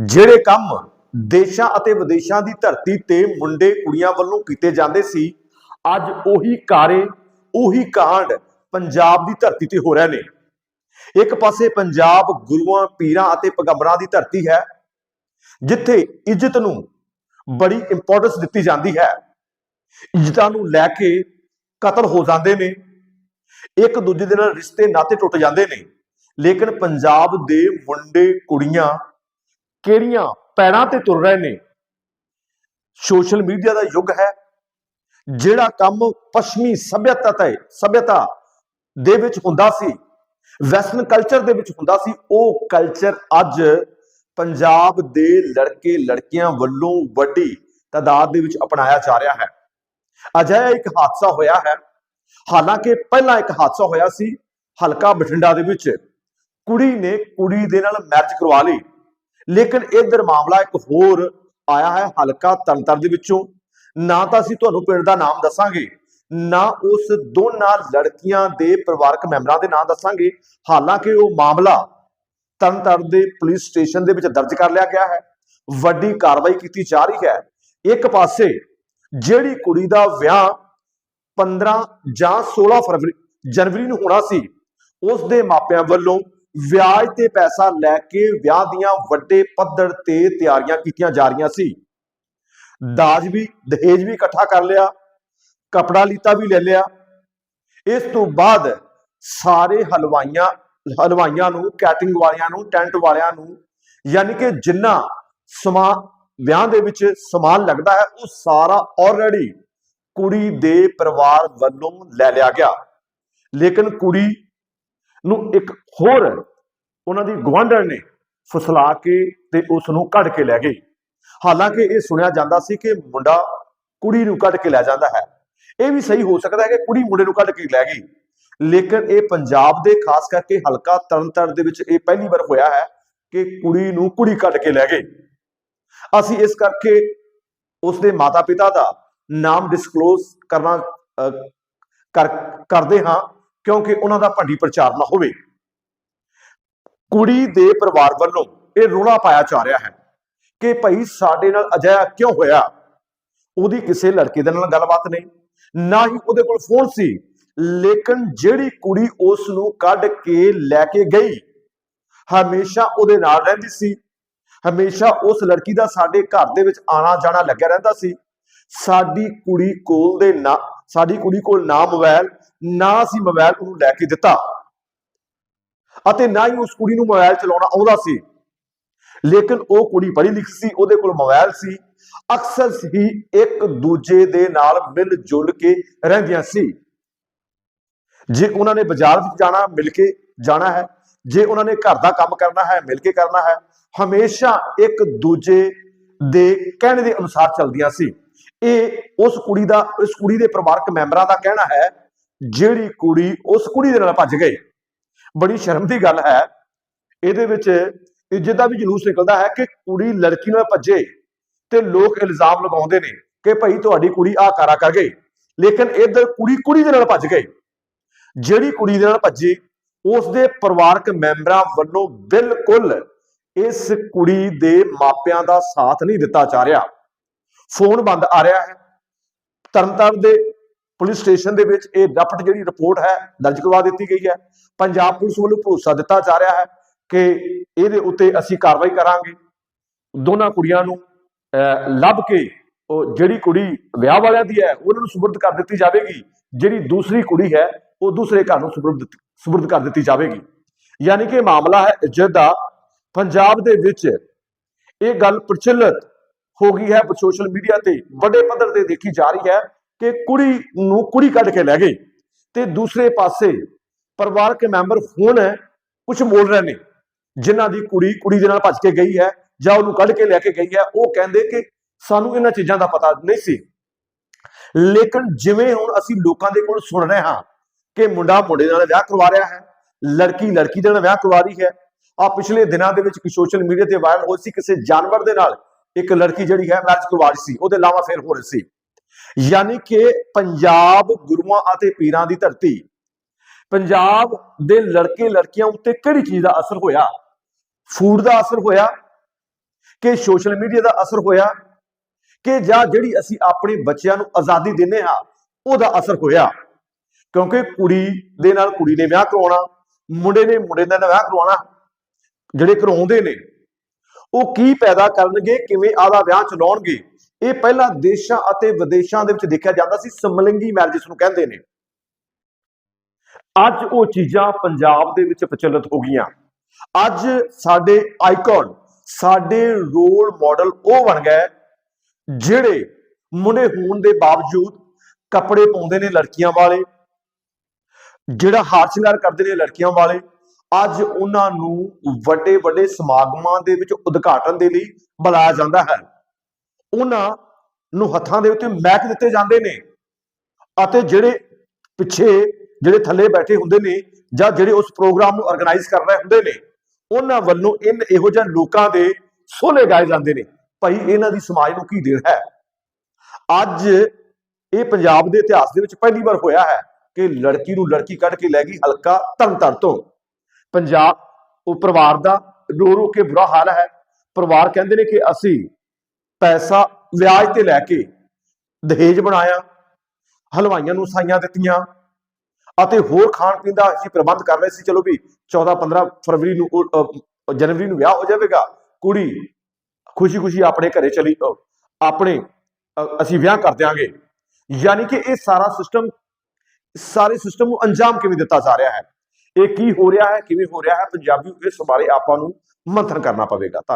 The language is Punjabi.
ਜਿਹੜੇ ਕੰਮ ਦੇਸ਼ਾਂ ਅਤੇ ਵਿਦੇਸ਼ਾਂ ਦੀ ਧਰਤੀ ਤੇ ਮੁੰਡੇ ਕੁੜੀਆਂ ਵੱਲੋਂ ਕੀਤੇ ਜਾਂਦੇ ਸੀ, ਅੱਜ ਉਹੀ ਕਾਰੇ, ਉਹੀ ਕਾਂਡ ਪੰਜਾਬ ਦੀ ਧਰਤੀ ਤੇ ਹੋ ਰਹੇ ਨੇ। ਇੱਕ ਪਾਸੇ ਪੰਜਾਬ ਗੁਰੂਆਂ, ਪੀਰਾਂ ਅਤੇ ਪੈਗੰਬਰਾਂ ਦੀ ਧਰਤੀ ਹੈ, ਜਿੱਥੇ ਇੱਜ਼ਤ ਨੂੰ ਬੜੀ ਇੰਪੋਰਟੈਂਸ ਦਿੱਤੀ ਜਾਂਦੀ ਹੈ। ਇੱਜ਼ਤਾਂ ਨੂੰ ਲੈ ਕੇ ਕਤਲ ਹੋ ਜਾਂਦੇ ਨੇ, ਇੱਕ ਦੂਜੇ ਦੇ ਨਾਲ ਰਿਸ਼ਤੇ ਨਾਤੇ ਟੁੱਟ ਜਾਂਦੇ ਨੇ, ਲੇਕਿਨ ਪੰਜਾਬ ਦੇ ਮੁੰਡੇ ਕੁੜੀਆਂ ਕਿਹੜੀਆਂ ਪੈਰਾਂ ਤੇ ਤੁਰ ਰਹੇ ਨੇ? ਸੋਸ਼ਲ ਮੀਡੀਆ ਦਾ ਯੁੱਗ ਹੈ, ਜਿਹੜਾ ਕੰਮ ਪੱਛਮੀ ਸਭਿਅਤਾ ਤੇ, ਸਭਿਅਤਾ ਦੇ ਵਿੱਚ ਹੁੰਦਾ ਸੀ, ਵੈਸਟਰਨ ਕਲਚਰ ਦੇ ਵਿੱਚ ਹੁੰਦਾ ਸੀ, ਉਹ ਕਲਚਰ ਅੱਜ ਪੰਜਾਬ ਦੇ ਲੜਕੇ, ਲੜਕੀਆਂ ਵੱਲੋਂ ਵੱਡੀ ਤਾਦਾਦ ਦੇ ਵਿੱਚ ਅਪਣਾਇਆ ਜਾ ਰਿਹਾ ਹੈ। ਅਜਿਹਾ ਇੱਕ ਹਾਦਸਾ ਹੋਇਆ ਹੈ। ਹਾਲਾਂਕਿ ਪਹਿਲਾਂ ਇੱਕ ਹਾਦਸਾ ਹੋਇਆ ਸੀ, ਹਲਕਾ ਬਠਿੰਡਾ ਦੇ ਵਿੱਚ। ਕੁੜੀ ਨੇ ਕੁੜੀ ਦੇ ਨਾਲ ਮੈਰਿਜ ਕਰਵਾ ਲਈ। ਲੇਕਿਨ ਇਧਰ ਮਾਮਲਾ ਇੱਕ ਹੋਰ ਆਇਆ ਹੈ ਹਲਕਾ ਤੰਤਰ ਦੇ ਵਿੱਚੋਂ। ਨਾ ਤਾਂ ਅਸੀਂ ਤੁਹਾਨੂੰ ਪਿੰਡ ਦਾ ਨਾਮ ਦੱਸਾਂਗੇ, ਨਾ ਉਸ ਦੋਨਾਂ ਲੜਕੀਆਂ ਦੇ ਪਰਿਵਾਰਕ ਮੈਂਬਰਾਂ ਦੇ ਨਾਮ ਦੱਸਾਂਗੇ। ਹਾਲਾਂਕਿ ਉਹ ਮਾਮਲਾ ਤੰਤਰ ਦੇ ਪੁਲਿਸ ਸਟੇਸ਼ਨ ਦੇ ਵਿੱਚ ਦਰਜ ਕਰ ਲਿਆ ਗਿਆ ਹੈ। ਵੱਡੀ ਕਾਰਵਾਈ ਕੀਤੀ ਜਾ ਰਹੀ ਹੈ। ਇੱਕ ਪਾਸੇ ਜਿਹੜੀ ਕੁੜੀ ਦਾ ਵਿਆਹ 15 ਜਾਂ 16 ਫਰਵਰੀ ਜਨਵਰੀ ਨੂੰ ਹੋਣਾ ਸੀ, ਉਸ ਦੇ ਮਾਪਿਆਂ ਵੱਲੋਂ ਵਿਆਜ ਤੇ ਪੈਸਾ ਲੈ ਕੇ ਵਿਆਹ ਦੀਆਂ ਵੱਡੇ ਪੱਧਰ ਤੇ ਤਿਆਰੀਆਂ ਕੀਤੀਆਂ ਜਾ ਰਹੀਆਂ ਸੀ। ਦਾਜ ਵੀ, ਦਹੇਜ ਵੀ ਇਕੱਠਾ ਕਰ ਲਿਆ, ਕਪੜਾ ਲੀਤਾ ਵੀ ਲੈ ਲਿਆ। ਇਸ ਤੋਂ ਬਾਅਦ ਸਾਰੇ ਹਲਵਾਈਆਂ ਹਲਵਾਈਆਂ ਨੂੰ, ਕੈਟਰਿੰਗ ਵਾਲਿਆਂ ਨੂੰ, ਟੈਂਟ ਵਾਲਿਆਂ ਨੂੰ, ਯਾਨੀ ਕਿ ਜਿੰਨਾ ਸਮਾ ਵਿਆਹ ਦੇ ਵਿੱਚ ਸਮਾਨ ਲੱਗਦਾ ਹੈ, ਉਹ ਸਾਰਾ ਆਲਰੇਡੀ ਕੁੜੀ ਦੇ ਪਰਿਵਾਰ ਵੱਲੋਂ ਲੈ ਲਿਆ ਗਿਆ। ਲੇਕਿਨ ਕੁੜੀ ਨੂੰ ਇੱਕ ਹੋਰ ਉਹਨਾਂ ਦੀ ਗਵਾਂਢਣ ਨੇ ਫਸਲਾ ਕੇ ਤੇ ਉਸ ਨੂੰ ਕੱਢ ਕੇ ਲੈ ਗਈ। ਹਾਲਾਂਕਿ ਇਹ ਸੁਣਿਆ ਜਾਂਦਾ ਸੀ ਕਿ ਮੁੰਡਾ ਕੁੜੀ ਨੂੰ ਕੱਢ ਕੇ ਲੈ ਜਾਂਦਾ ਹੈ। ਇਹ ਵੀ ਸਹੀ ਹੋ ਸਕਦਾ ਹੈ ਕਿ ਕੁੜੀ ਮੁੰਡੇ ਨੂੰ ਕੱਢ ਕੇ ਲੈ ਗਈ। ਲੇਕਿਨ ਇਹ ਪੰਜਾਬ ਦੇ ਖਾਸ ਕਰਕੇ ਹਲਕਾ ਤਰਨਤਾਰਨ ਦੇ ਵਿੱਚ ਇਹ ਪਹਿਲੀ ਵਾਰ ਹੋਇਆ ਹੈ ਕਿ ਕੁੜੀ ਨੂੰ ਕੁੜੀ ਕੱਢ ਕੇ ਲੈ ਗਏ ਅਸੀਂ ਇਸ ਕਰਕੇ ਉਸ ਦੇ ਮਾਤਾ-ਪਿਤਾ ਦਾ ਨਾਮ ਡਿਸਕਲੋਜ਼ ਕਰਨਾ ਅਹ, ਕਰ ਕਰਦੇ ਹਾਂ। ਕਿਉਂਕਿ ਉਹਨਾਂ ਦਾ ਭੰਡੀ ਪ੍ਰਚਾਰ ਨਾ ਹੋਵੇ। ਕੁੜੀ ਦੇ ਪਰਿਵਾਰ ਵੱਲੋਂ ਇਹ ਰੋਲਾ ਪਾਇਆ ਜਾ ਰਿਹਾ ਹੈ ਕਿ ਭਾਈ ਸਾਡੇ ਨਾਲ ਅਜਿਹਾ ਕਿਉਂ ਹੋਇਆ? ਉਹਦੀ ਕਿਸੇ ਲੜਕੇ ਦੇ ਨਾਲ ਗੱਲਬਾਤ ਨਹੀਂ, ਨਾ ਹੀ ਉਹਦੇ ਕੋਲ ਫੋਨ ਸੀ, ਲੇਕਿਨ ਜਿਹੜੀ ਕੁੜੀ ਉਸ ਨੂੰ ਕੱਢ ਕੇ ਲੈ ਕੇ ਗਈ, ਹਮੇਸ਼ਾ ਉਹਦੇ ਨਾਲ ਰਹਿੰਦੀ ਸੀ, ਹਮੇਸ਼ਾ ਉਸ ਲੜਕੀ ਦਾ ਸਾਡੇ ਘਰ ਦੇ ਵਿੱਚ ਆਣਾ ਜਾਣਾ ਲੱਗਿਆ ਰਹਿੰਦਾ ਸੀ। ਸਾਡੀ ਕੁੜੀ ਕੋਲ ਦੇ ਨਾ ਸਾਡੀ ਕੁੜੀ ਕੋਲ ਨਾ ਮੋਬਾਈਲ ਨਾ ਅਸੀਂ ਮੋਬਾਈਲ ਉਹਨੂੰ ਲੈ ਕੇ ਦਿੱਤਾ। ਅਤੇ ਨਾ ਹੀ ਉਸ ਕੁੜੀ ਨੂੰ ਮੋਬਾਈਲ ਚਲਾਉਣਾ ਆਉਂਦਾ ਸੀ। ਲੇਕਿਨ ਉਹ ਕੁੜੀ ਪੜ੍ਹੀ ਲਿਖੀ ਸੀ, ਉਹਦੇ ਕੋਲ ਮੋਬਾਈਲ ਸੀ। ਅਕਸਰ ਹੀ ਇੱਕ ਦੂਜੇ ਦੇ ਨਾਲ ਮਿਲ ਜੁਲ ਕੇ ਰਹਿੰਦੀਆਂ ਸੀ। ਜੇ ਉਹਨਾਂ ਨੇ ਬਾਜ਼ਾਰ ਵਿੱਚ ਜਾਣਾ, ਮਿਲ ਕੇ ਜਾਣਾ ਹੈ, ਜੇ ਉਹਨਾਂ ਨੇ ਘਰ ਦਾ ਕੰਮ ਕਰਨਾ ਹੈ, ਮਿਲ ਕੇ ਕਰਨਾ ਹੈ, ਹਮੇਸ਼ਾ ਇੱਕ ਦੂਜੇ ਦੇ ਕਹਿਣੇ ਦੇ ਅਨੁਸਾਰ ਚੱਲਦੀਆਂ ਸੀ। ਇਹ ਉਸ ਕੁੜੀ ਦਾ, ਇਸ ਕੁੜੀ ਦੇ ਪਰਿਵਾਰਕ ਮੈਂਬਰਾਂ ਦਾ ਕਹਿਣਾ ਹੈ, ਜਿਹੜੀ ਕੁੜੀ ਉਸ ਕੁੜੀ ਦੇ ਨਾਲ ਭੱਜ ਗਈ। ਬੜੀ ਸ਼ਰਮ ਦੀ ਗੱਲ ਹੈ। ਇਹਦੇ ਵਿੱਚ ਇੱਜ਼ਤ ਦਾ ਵੀ ਜਲੂਸ ਨਿਕਲਦਾ ਹੈ ਕਿ ਕੁੜੀ ਲੜਕੀ ਨਾਲ ਭੱਜੇ ਤੇ ਲੋਕ ਇਲਜ਼ਾਮ ਲਗਾਉਂਦੇ ਨੇ ਕਿ ਭਾਈ ਤੁਹਾਡੀ ਕੁੜੀ ਆ ਕਾਰਾ ਕਰ ਗਈ। ਲੇਕਿਨ ਇਧਰ ਕੁੜੀ ਕੁੜੀ ਦੇ ਨਾਲ ਭੱਜ ਗਈ। ਜਿਹੜੀ ਕੁੜੀ ਦੇ ਨਾਲ ਭੱਜੀ, ਉਸ ਦੇ ਪਰਿਵਾਰਕ ਮੈਂਬਰਾਂ ਵੱਲੋਂ ਬਿਲਕੁਲ ਇਸ ਕੁੜੀ ਦੇ ਮਾਪਿਆਂ ਦਾ ਸਾਥ ਨਹੀਂ ਦਿੱਤਾ ਜਾ ਰਿਹਾ। ਫੋਨ ਬੰਦ ਆ ਰਿਹਾ ਹੈ। ਤਰਨਤਾਰਨ ਦੇ ਪੁਲਿਸ ਸਟੇਸ਼ਨ ਦੇ ਵਿੱਚ ਇਹ ਡਪਟ ਜਿਹੜੀ ਰਿਪੋਰਟ ਹੈ ਦਰਜ ਕਰਵਾ ਦਿੱਤੀ ਗਈ ਹੈ। ਪੰਜਾਬ ਪੁਲਿਸ ਵੱਲੋਂ ਭਰੋਸਾ ਦਿੱਤਾ ਜਾ ਰਿਹਾ ਹੈ ਕਿ ਇਹਦੇ ਉੱਤੇ ਅਸੀਂ ਕਾਰਵਾਈ ਕਰਾਂਗੇ। ਦੋਨਾਂ ਕੁੜੀਆਂ ਨੂੰ ਅਹ, ਲੱਭ ਕੇ ਉਹ ਜਿਹੜੀ ਕੁੜੀ ਵਿਆਹ ਵਾਲਿਆਂ ਦੀ ਹੈ ਉਹਨਾਂ ਨੂੰ ਸੁਪਰਦ ਕਰ ਦਿੱਤੀ ਜਾਵੇਗੀ। ਜਿਹੜੀ ਦੂਸਰੀ ਕੁੜੀ ਹੈ ਉਹ ਦੂਸਰੇ ਘਰ ਨੂੰ ਸੁਪਰਦ ਸੁਪਰਦ ਕਰ ਦਿੱਤੀ ਜਾਵੇਗੀ। ਯਾਨੀ ਕਿ ਮਾਮਲਾ ਹੈ ਇੱਜ਼ਤ ਦਾ ਪੰਜਾਬ ਦੇ ਵਿੱਚ ਇਹ ਗੱਲ ਪ੍ਰਚਲਿਤ ਹੋ ਗਈ ਹੈ ਸੋਸ਼ਲ ਮੀਡੀਆ ਤੇ ਵੱਡੇ ਪੱਧਰ ਤੇ ਦੇਖੀ ਜਾ ਰਹੀ ਹੈ ਕਿ ਕੁੜੀ ਨੂੰ ਕੁੜੀ ਕੱਢ ਕੇ ਲੈ ਗਏ ਤੇ ਦੂਸਰੇ ਪਾਸੇ ਪਰਿਵਾਰਕ ਮੈਂਬਰ ਹੁਣ ਕੁਝ ਬੋਲ ਰਹੇ ਨੇ, ਜਿਨ੍ਹਾਂ ਦੀ ਕੁੜੀ ਕੁੜੀ ਦੇ ਨਾਲ ਭੱਜ ਕੇ ਗਈ ਹੈ ਜਾਂ ਉਹਨੂੰ ਕੱਢ ਕੇ ਲੈ ਕੇ ਗਈ ਹੈ, ਉਹ ਕਹਿੰਦੇ ਕਿ ਸਾਨੂੰ ਇਹਨਾਂ ਚੀਜ਼ਾਂ ਦਾ ਪਤਾ ਨਹੀਂ ਸੀ। ਲੇਕਿਨ ਜਿਵੇਂ ਹੁਣ ਅਸੀਂ ਲੋਕਾਂ ਦੇ ਕੋਲ ਸੁਣ ਰਹੇ ਹਾਂ ਕਿ ਮੁੰਡਾ ਮੁੰਡੇ ਨਾਲ ਵਿਆਹ ਕਰਵਾ ਰਿਹਾ ਹੈ, ਲੜਕੀ ਲੜਕੀ ਦੇ ਨਾਲ ਵਿਆਹ ਕਰਵਾ ਰਹੀ ਹੈ ਆ ਪਿਛਲੇ ਦਿਨਾਂ ਦੇ ਵਿੱਚ ਇੱਕ ਸੋਸ਼ਲ ਮੀਡੀਆ ਤੇ ਵਾਇਰਲ ਹੋਈ ਸੀ ਕਿਸੇ ਜਾਨਵਰ ਦੇ ਨਾਲ ਇੱਕ ਲੜਕੀ ਜਿਹੜੀ ਹੈ ਮੈਰਿਜ ਕਰਵਾ ਰਹੀ ਸੀ, ਉਹਦੇ ਲਾਵਾ ਫੇਰ ਹੋ ਰਹੀ ਸੀ। ਯਾਨੀ ਕਿ ਪੰਜਾਬ ਗੁਰੂਆਂ ਅਤੇ ਪੀਰਾਂ ਦੀ ਧਰਤੀ, ਪੰਜਾਬ ਦੇ ਲੜਕੇ ਲੜਕੀਆਂ ਉੱਤੇ ਕਿਹੜੀ ਚੀਜ਼ ਦਾ ਅਸਰ ਹੋਇਆ? ਫੂਡ ਦਾ ਅਸਰ ਹੋਇਆ ਕਿ ਸੋਸ਼ਲ ਮੀਡੀਆ ਦਾ ਅਸਰ ਹੋਇਆ ਕਿ ਜਾਂ ਜਿਹੜੀ ਅਸੀਂ ਆਪਣੇ ਬੱਚਿਆਂ ਨੂੰ ਆਜ਼ਾਦੀ ਦਿੰਦੇ ਹਾਂ, ਉਹਦਾ ਅਸਰ ਹੋਇਆ। ਕਿਉਂਕਿ ਕੁੜੀ ਦੇ ਨਾਲ ਕੁੜੀ ਨੇ ਵਿਆਹ ਕਰਵਾਉਣਾ, ਮੁੰਡੇ ਨੇ ਮੁੰਡੇ ਦੇ ਨਾਲ ਵਿਆਹ ਕਰਵਾਉਣਾ, ਜਿਹੜੇ ਕਰਾਉਂਦੇ ਨੇ ਉਹ ਕੀ ਪੈਦਾ ਕਰਨਗੇ, ਕਿਵੇਂ ਆਦਾ ਵਿਆਹ ਚਲਾਉਣਗੇ, ਇਹ ਪਹਿਲਾਂ ਦੇਸ਼ਾਂ ਅਤੇ ਵਿਦੇਸ਼ਾਂ ਦੇ ਵਿੱਚ ਦੇਖਿਆ ਜਾਂਦਾ ਸੀ, ਸਮਲਿੰਗੀ ਮੈਰਿਜਸ ਨੂੰ ਕਹਿੰਦੇ ਨੇ। ਅੱਜ ਉਹ ਚੀਜ਼ਾਂ ਪੰਜਾਬ ਦੇ ਵਿੱਚ ਪ੍ਰਚਲਿਤ ਹੋ ਗਈਆਂ। ਅੱਜ ਸਾਡੇ ਆਈਕਨ, ਸਾਡੇ ਰੋਲ ਮਾਡਲ ਉਹ ਬਣ ਗਏ, ਜਿਹੜੇ ਮੁੰਡੇ ਹੋਣ ਦੇ ਬਾਵਜੂਦ ਕੱਪੜੇ ਪਾਉਂਦੇ ਨੇ ਲੜਕੀਆਂ ਵਾਲੇ, ਜਿਹੜਾ ਹਾਰ ਸ਼ਿੰਗਾਰ ਕਰਦੇ ਨੇ ਲੜਕੀਆਂ ਵਾਲੇ ਅੱਜ ਉਹਨਾਂ ਨੂੰ ਵੱਡੇ ਵੱਡੇ ਸਮਾਗਮਾਂ ਦੇ ਵਿੱਚ ਉਦਘਾਟਨ ਦੇ ਲਈ ਬੁਲਾਇਆ ਜਾਂਦਾ ਹੈ। ਉਹਨਾਂ ਨੂੰ ਹੱਥਾਂ ਦੇ ਉੱਤੇ ਮੈਕ ਦਿੱਤੇ ਜਾਂਦੇ ਨੇ ਅਤੇ ਜਿਹੜੇ ਪਿੱਛੇ ਜਿਹੜੇ ਥੱਲੇ ਬੈਠੇ ਹੁੰਦੇ ਨੇ ਜਾਂ ਜਿਹੜੇ ਉਸ ਪ੍ਰੋਗਰਾਮ ਨੂੰ ਆਰਗੇਨਾਈਜ਼ ਕਰ ਰਹੇ ਹੁੰਦੇ ਨੇ, ਉਹਨਾਂ ਵੱਲੋਂ ਇਨ ਇਹੋ ਜਿਹੇ ਲੋਕਾਂ ਦੇ ਸੋਲੇ ਗਾਏ ਜਾਂਦੇ ਨੇ। ਭਾਈ, ਇਹਨਾਂ ਦੀ ਸਮਾਜ ਨੂੰ ਕੀ ਦੇਣ ਹੈ? ਅੱਜ ਇਹ ਪੰਜਾਬ ਦੇ ਇਤਿਹਾਸ ਦੇ ਵਿੱਚ ਪਹਿਲੀ ਵਾਰ ਹੋਇਆ ਹੈ ਕਿ ਲੜਕੀ ਨੂੰ ਲੜਕੀ ਕੱਢ ਕੇ ਲੈ ਗਈ ਹਲਕਾ ਤਰਨਤਾਰਨ ਤੋਂ। ਪੰਜਾਬ ਉਹ ਪਰਿਵਾਰ ਦਾ ਰੋ ਰੋ ਕੇ ਬੁਰਾ ਹਾਲ ਹੈ। ਪਰਿਵਾਰ ਕਹਿੰਦੇ ਨੇ ਕਿ ਅਸੀਂ ਪੈਸਾ ਵਿਆਜ ਤੇ ਲੈ ਕੇ ਦਹੇਜ ਬਣਾਇਆ ਹਲਵਾਈਆਂ ਨੂੰ ਸਾਈਆਂ ਦਿੱਤੀਆਂ ਅਤੇ ਹੋਰ ਖਾਣ ਪੀਣ ਦਾ ਅਸੀਂ ਪ੍ਰਬੰਧ ਕਰ ਰਹੇ ਸੀ। ਚਲੋ ਵੀ 14 15 ਫਰਵਰੀ ਨੂੰ ਉਹ, ਜਨਵਰੀ ਨੂੰ ਵਿਆਹ ਹੋ ਜਾਵੇਗਾ। ਕੁੜੀ ਖੁਸ਼ੀ-ਖੁਸ਼ੀ ਆਪਣੇ ਘਰੇ ਚਲੀ ਆਪਣੇ ਅਸੀਂ ਵਿਆਹ ਕਰ ਦਿਆਂਗੇ। ਯਾਨੀ ਕਿ ਇਹ ਸਾਰਾ ਸਿਸਟਮ ਸਾਰੇ ਸਿਸਟਮ ਨੂੰ ਅੰਜਾਮ ਕਿਵੇਂ ਦਿੱਤਾ ਜਾ ਰਿਹਾ ਹੈ? ਇਹ ਕੀ ਹੋ ਰਿਹਾ ਹੈ, ਕਿਵੇਂ ਹੋ ਰਿਹਾ ਹੈ, ਪੰਜਾਬੀ ਇਸ ਬਾਰੇ ਆਪਾਂ ਨੂੰ ਮੰਥਨ ਕਰਨਾ ਪਵੇਗਾ।